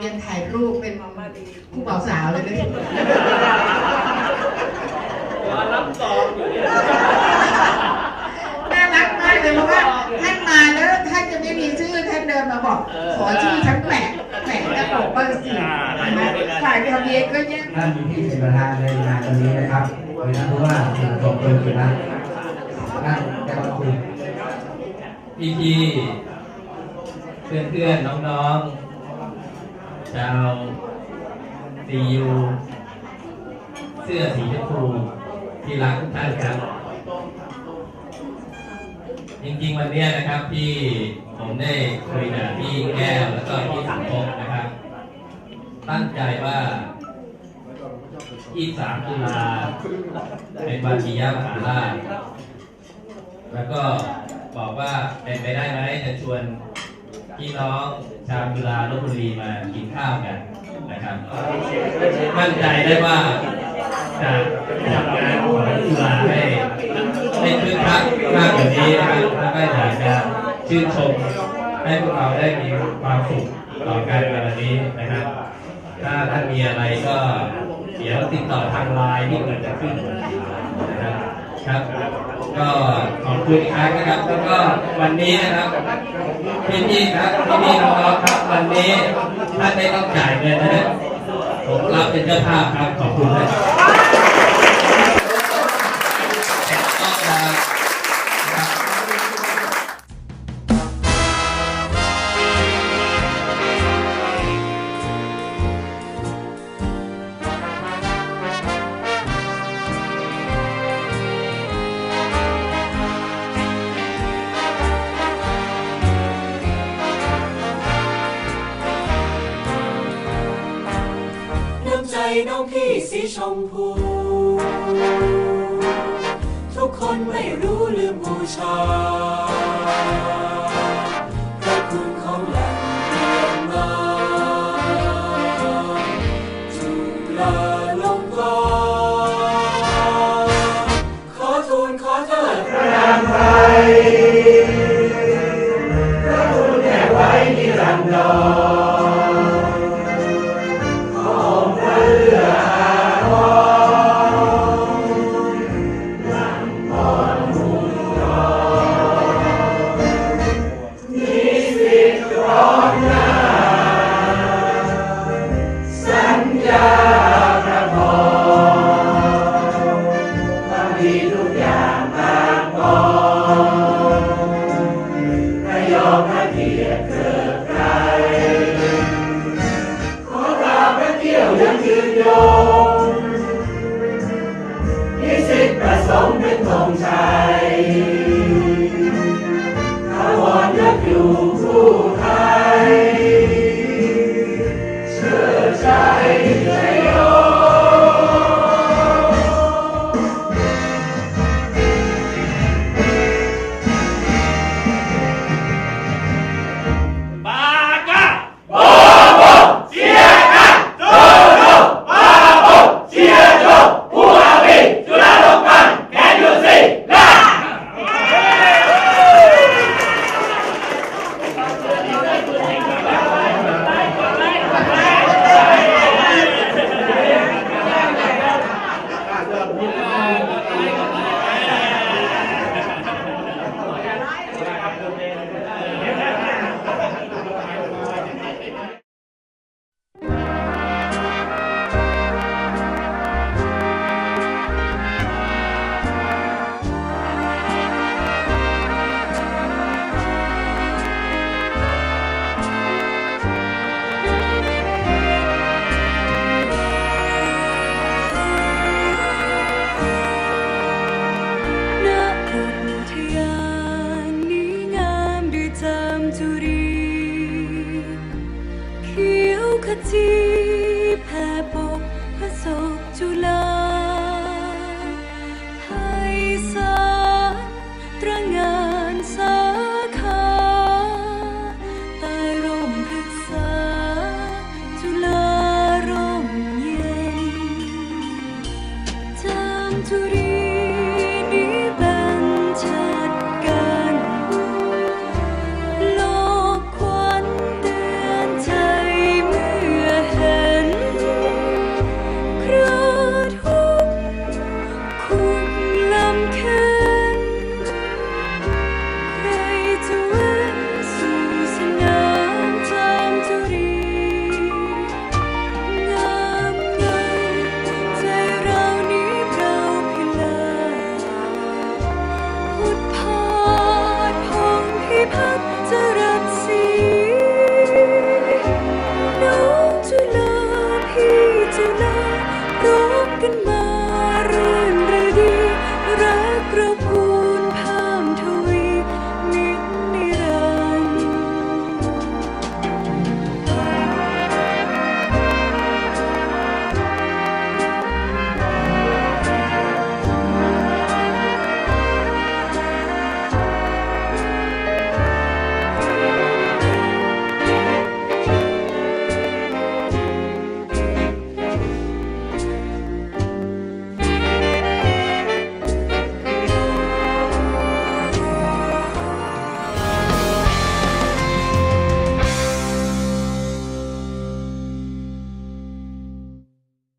เรียนถ่ายรูปเป็นคู่บ่าวสาวเลยนะมารับซองอยู่เนี่ยน่ารักมากเลยเพราะว่าท่านมาแล้วท่านจะไม่มีชื่อท่านเดินมาบอก ขอชื่อฉันแปะแปะกระโปรงบ้างสิฝ่ายทะเบียนก็แย่งท่านที่เป็นประธานในงานวันนี้นะครับโดยท่านผู้ว่าสิ่งตกเป็นสุนัขท่านจะมาคุยพี่พี่เพื่อนเพื่อนๆน้องๆ ชาวซียูเสื้อสีชมพูที่รักทุกท่านครับ จริงๆวันนี้นะครับที่ผมได้คุยกับพี่แก้วแล้วก็พี่สมภพนะครับ ตั้งใจว่า23ตุลาเป็นวันปิยมหาราชแล้วก็บอกว่าเป็นไปได้ไหมจะชวน พี่น้องชาวจุฬาลบบุรีมากินข้าวกันนะครับมั่นใจได้ว่าจะทำงานของจุฬาให้ให้คึกคักมากกว่านี้นะครับแล้วก็อยากจะชื่นชมให้พวกเราได้มีความสุขต่อกันในวันนี้นะครับ ถ้าท่านมีอะไรก็เดี๋ยวติดต่อทางไลน์ที่เกิดจะขึ้นนะครับครับก็ขอบคุณอีกครั้งนะครับ แล้วก็วันนี้นะครับ พี่พี่ๆครับพี่พี่ๆน้องๆครับวันนี้ท่านไม่ต้องจ่ายเงินนะครับผมรับเป็นเจ้าภาพครับขอบคุณนะ น้ำใจน้องพี่สีชมพู ทุกคนไม่รู้ลืมบูชา คว to do. can move.